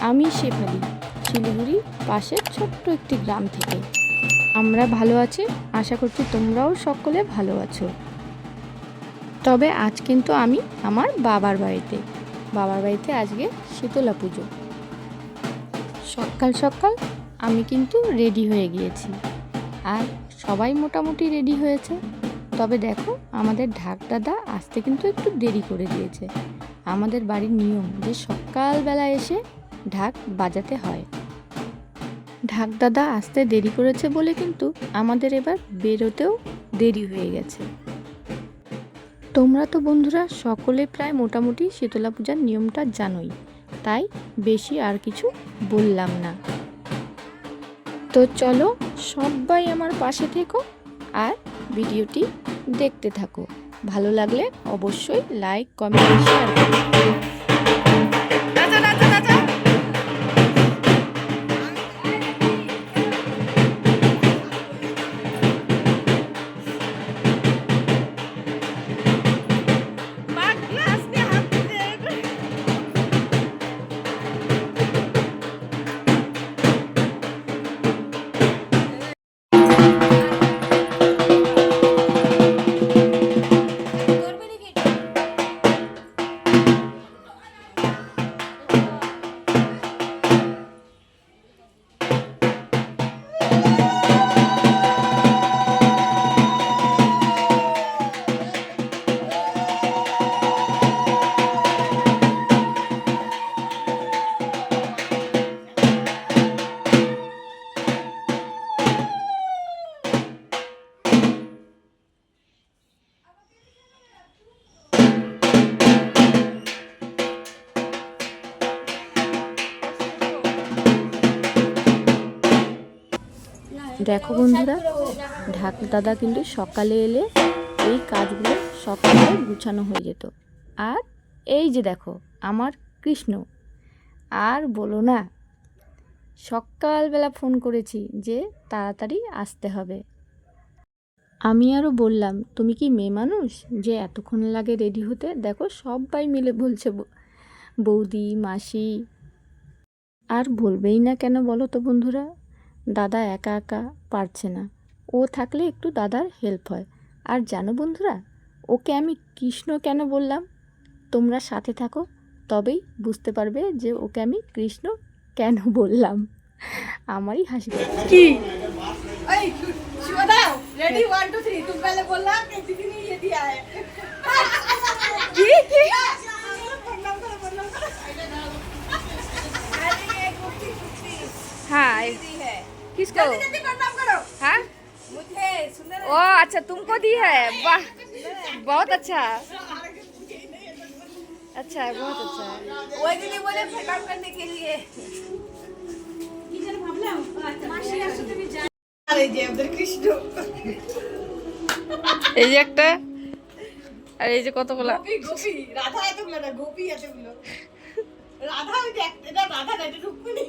আমি শেফালি, শিলিগুড়ি পাশের ছোট্ট একটি গ্রাম থেকে। আমরা ভালো আছি, আশা করছি তোমরাও সকলে ভালো আছো। তবে আজ কিন্তু আমি আমার বাবার বাড়িতে বাবার বাড়িতে আজকে শীতলা পুজো। সকাল সকাল আমি কিন্তু রেডি হয়ে গিয়েছি। আর সবাই মোটামুটি রেডি হয়েছে। তবে দেখো, আমাদের ঢাক দাদা আসতে কিন্তু একটু দেরি করে দিয়েছে। আমাদের বাড়ির নিয়ম যে সকালবেলা এসে ঢাক বাজাতে হয়। ঢাক দাদা আসতে দেরি করেছে বলে কিন্তু আমাদের এবার বেরোতেও দেরি হয়ে গেছে। তোমরা তো বন্ধুরা সকলে প্রায় মোটামুটি শীতলা পূজার নিয়মটা জানোই, তাই বেশি আর কিছু বললাম না। তো চলো সবাই আমার পাশে থেকো আর ভিডিওটি দেখতে থাকো। ভালো লাগলে অবশ্যই লাইক কমেন্ট শেয়ার দেখো বন্ধুরা, ঢাক, দাদা কিন্তু সকালে এলে এই কাজগুলো সকালে গুছানো হয়ে যেত। আর এই যে দেখো, আমার কৃষ্ণ। আর বলো না, সকালবেলা ফোন করেছি যে তাড়াতাড়ি আসতে হবে। আমি আরও বললাম, তুমি কি মেয়ে মানুষ? যে এতক্ষণ লাগে রেডি হতে? দেখো, সবাই মিলে বলছে বৌদি, মাসি। আর বলবেই না কেন বলো তো বন্ধুরা? দাদা একা একা পারছে না ও থাকলে একটু দাদার হেল্প হয় আর জানো বন্ধুরা ওকে আমি কৃষ্ণ কেন বললাম তোমরা সাথে থাকো তবেই বুঝতে পারবে যে ওকে আমি কৃষ্ণ কেন বললাম আমারই হাসি পাচ্ছে কি अरे शिवा दाओ रेडी वन टू थ्री तुम पहले बोलना कि दीदी ने ये दिया है ओ अच्छा तुमको दी है वाह बहुत अच्छा अच्छा है बहुत अच्छा है वो दीदी बोले प्रणाम करने के लिए আরে যে আমাদের কৃষ্ণ এই যে একটা আর এই যে কতগুলা গোপী গোপী রাধা এতগুলো না গোপী এতগুলো রাধা ওই দেখ এটা রাধা না এটা রুক্মিণী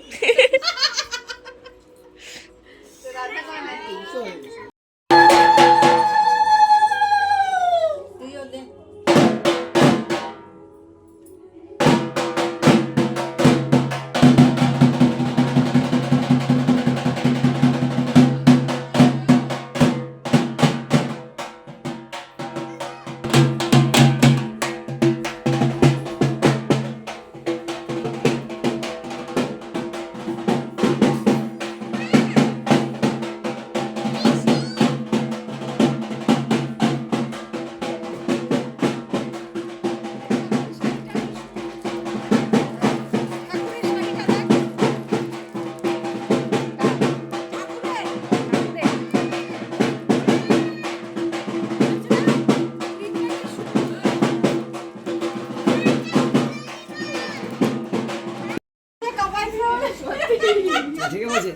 আছে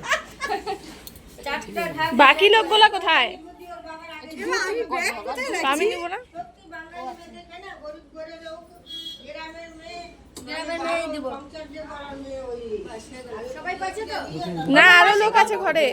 বাকি লোকগুলা কোথায়? আমি নিব না? না আরও লোক আছে ঘরে।